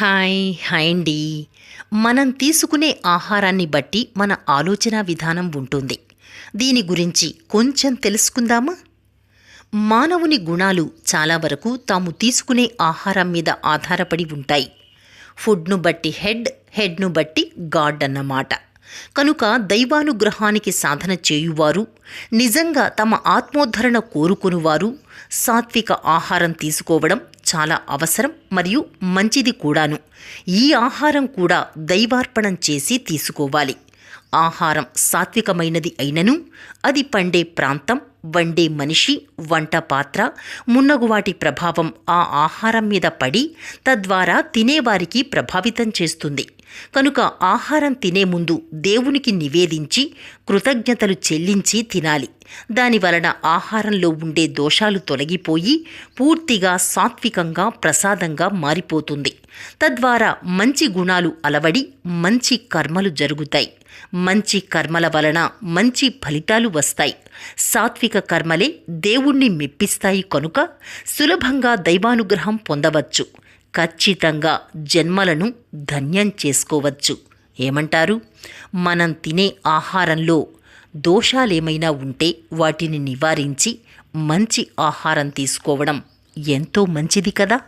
Hi hi అండి. మనం తీసుకునే ఆహారాన్ని బట్టి మన ఆలోచన విధానం ఉంటుంది. దీని గురించి కొంచెం తెలుసుకుందామా? మానవుని గుణాలు చాలా వరకు తాము తీసుకునే ఆహారం మీద ఆధారపడి ఉంటాయి. ఫుడ్ను బట్టి హెడ్ హెడ్ను బట్టి గాడ్ అన్నమాట. కనుక దైవానుగ్రహానికి సాధన చేయువారు నిజంగా తమ ఆత్మోద్ధరణ కోరుకునివారు సాత్విక ఆహారం తీసుకోవడం చాలా అవసరం మరియు మంచిది కూడాను. ఈ ఆహారం కూడా దైవార్పణం చేసి తీసుకోవాలి. ఆహారం సాత్వికమైనది అయినను అది పండే ప్రాంతం వండే మనిషి వంట పాత్ర మున్నగు వాటి ప్రభావం ఆ ఆహారం మీద పడి తద్వారా తినేవారికి ప్రభావితం చేస్తుంది. కనుక ఆహారం తినే ముందు దేవునికి నివేదించి కృతజ్ఞతలు చెల్లించి తినాలి. దాని వలన ఆహారంలో ఉండే దోషాలు తొలగిపోయి పూర్తిగా సాత్వికంగా ప్రసాదంగా మారిపోతుంది. తద్వారా మంచి గుణాలు అలవడి మంచి కర్మలు జరుగుతాయి. మంచి కర్మల వలన మంచి ఫలితాలు వస్తాయి. సాత్విక కర్మలే దేవుణ్ణి మెప్పిస్తాయి కనుక సులభంగా దైవానుగ్రహం పొందవచ్చు. ఖచ్చితంగా జన్మలను ధన్యం చేసుకోవచ్చు. ఏమంటారు? మనం తినే ఆహారంలో దోషాలేమైనా ఉంటే వాటిని నివారించి మంచి ఆహారం తీసుకోవడం ఎంతో మంచిది కదా?